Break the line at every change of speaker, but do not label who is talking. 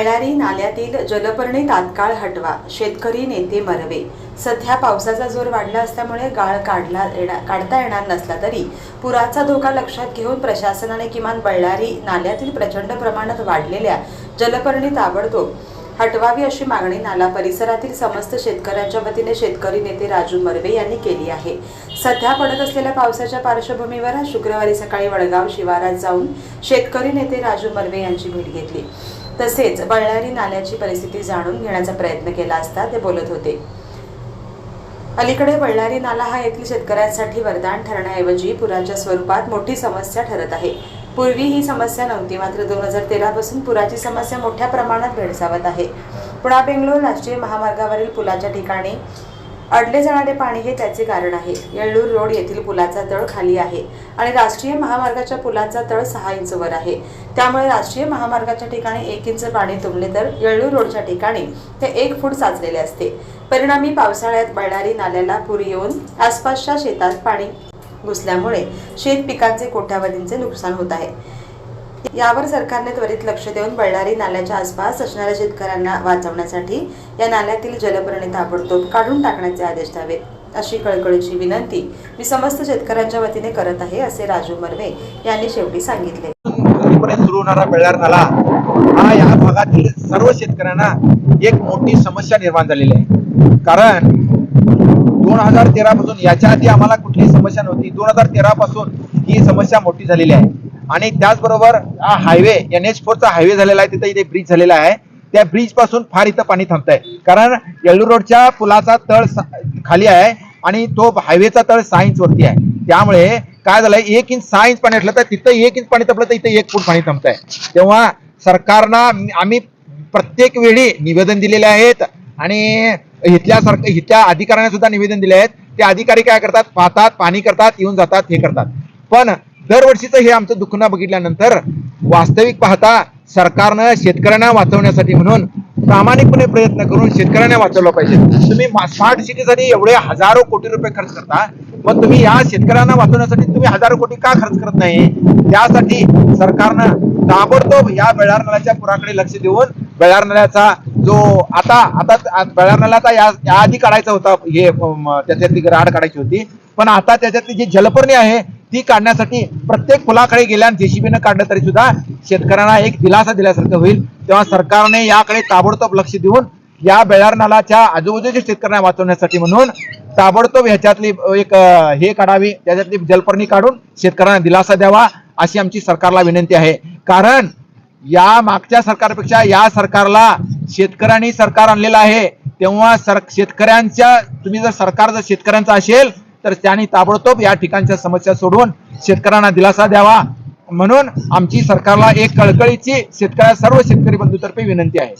बळ्ळारी नाल्यातील जलपर्णी तात्काळ हटवा. शेतकरी नेते मरवे. सध्या पावसाचा जोर वाढला असल्यामुळे गाळ काढला येणार काढता येणार नसला तरी पुराचा धोका लक्षात घेऊन प्रशासनाने किमान बळणारी नाल्यातील प्रचंड प्रमाणात वाढलेल्या जलपर्णी ताबडतोब हटवावी अशी मागणी नाला परिसरातील समस्त शेतकऱ्यांच्या वतीने शेतकरी नेते राजू मर्वे यांनी केली आहे. सध्या पडत असलेल्या पावसाच्या पार्श्वभूमीवर शुक्रवारी सकाळी वडगाव शिवारात जाऊन शेतकरी नेते राजू मर्वे यांची भेट घेतली. तसेच बळ्ळारी नाल्याची परिस्थिती जाणून घेण्याचा प्रयत्न केला असता ते बोलत होते. अलीकडे बळ्ळारी नाला हा येथील शेतकऱ्यांसाठी वरदान ठरण्याऐवजी पुराच्या स्वरूपात मोठी समस्या ठरत आहे. पूर्वी ही समस्या नव्हती मात्र दोन हजार तेरा पासून पुराची समस्या मोठ्या प्रमाणात भेडसावत आहे. पुणा बेंगलोर राष्ट्रीय महामार्गावरील पुलाच्या ठिकाणी अडले जाणारे पाणी हे त्याचे कारण आहे. येळ्ळूर रोड येथील पुलाचा तळ खाली आहे आणि राष्ट्रीय महामार्गाच्या पुलाचा तळ सहा इंच वर आहे. त्यामुळे राष्ट्रीय महामार्गाच्या ठिकाणी एक इंच पाणी तुंबले तर येळ्ळूर रोडच्या ठिकाणी ते एक फूट साचलेले असते. परिणामी पावसाळ्यात बळणारी नाल्याला पूर येऊन आसपासच्या शेतात पाणी घुसल्यामुळे शेत पिकांचे कोट्यावधींचे नुकसान होत आहे. यावर सरकारने त्वरित लक्ष देऊन बळणारी नाल्याच्या आसपास असणाऱ्या शेतकऱ्यांना वाचवण्यासाठी या नाल्यातील जलपर्णी ताबडतोब काढून टाकण्याचे आदेश द्यावेत अशी कळकळीची विनंती मी समस्त शेतकऱ्यांच्या वतीने करत आहे असे राजू मर्वे यांनी शेवटी सांगितले.
सुरू होणारा बेळार नाला हा या भागातील सर्व शेतकऱ्यांना एक मोठी समस्या निर्माण झालेली आहे. कारण दोन हजार तेरा पासून याच्या आधी आम्हाला कुठलीही समस्या नव्हती. दोन हजार तेरा पासून ही समस्या मोठी झालेली आहे. आणि त्याचबरोबर हा हायवे एन एच फोरचा हायवे झालेला आहे तिथे इथे ब्रिज झालेला आहे. त्या ब्रिजपासून फार इथं पाणी थांबतंय. कारण येल्लू रोडच्या पुलाचा तळ खाली आहे आणि तो हायवेचा तळ सहा इंच वरती आहे. त्यामुळे काय झालंय एक इंच सहा इंच पाणी असलं तर तिथं एक इंच पाणी थांबलं तर इथं एक फूट पाणी थांबतंय. तेव्हा सरकारनं आम्ही प्रत्येक वेळी निवेदन दिलेले आहेत आणि इथल्या सर इथल्या अधिकाऱ्यांना सुद्धा निवेदन दिले आहेत. ते अधिकारी काय करतात? पाहतात पाणी करतात येऊन जातात हे करतात. पण दरवर्षीचं हे आमचं दुखणं बघितल्यानंतर वास्तविक पाहता सरकारनं शेतकऱ्यांना वाचवण्यासाठी म्हणून प्रामाणिकपणे प्रयत्न करून शेतकऱ्यांना वाचवलं पाहिजे. तुम्ही स्मार्ट सिटीसाठी एवढे हजारो कोटी रुपये खर्च करता मग तुम्ही या शेतकऱ्यांना वाचवण्यासाठी तुम्ही हजारो कोटी का खर्च करत नाही? त्यासाठी सरकारनं ताबडतोब या बेळार नळाच्या पुराकडे लक्ष देऊन बेळार नळ्याचा जो आता आता बेळार नळाचा या आधी काढायचा होता हे त्याच्यातली राड काढायची होती. पण आता त्याच्यातली जी जलपर्णी आहे ती काढण्यासाठी प्रत्येक फुलाकडे गेल्या जेसीबीनं काढलं तरी सुद्धा शेतकऱ्यांना एक दिलासा दिल्यासारखं होईल. तेव्हा सरकारने याकडे ताबडतोब लक्ष देऊन या बेळार नालाच्या आजूबाजूच्या शेतकऱ्यांना वाचवण्यासाठी म्हणून ताबडतोब ह्याच्यातली एक हे काढावी त्याच्यातली जलपर्णी काढून शेतकऱ्यांना दिलासा द्यावा अशी आमची सरकारला विनंती आहे. कारण या मागच्या सरकारपेक्षा या सरकारला शेतकऱ्यांनी सरकार आणलेलं आहे. तेव्हा सर शेतकऱ्यांच्या तुम्ही जर सरकार जर शेतकऱ्यांचा असेल तर त्यांनी ताबडतोब या ठिकाणच्या समस्या सोडवून शेतकऱ्यांना दिलासा द्यावा. म्हणून आमची सरकारला एक कळकळीची शेतकऱ्या सर्व शेतकरी बंधूतर्फे विनंती आहे.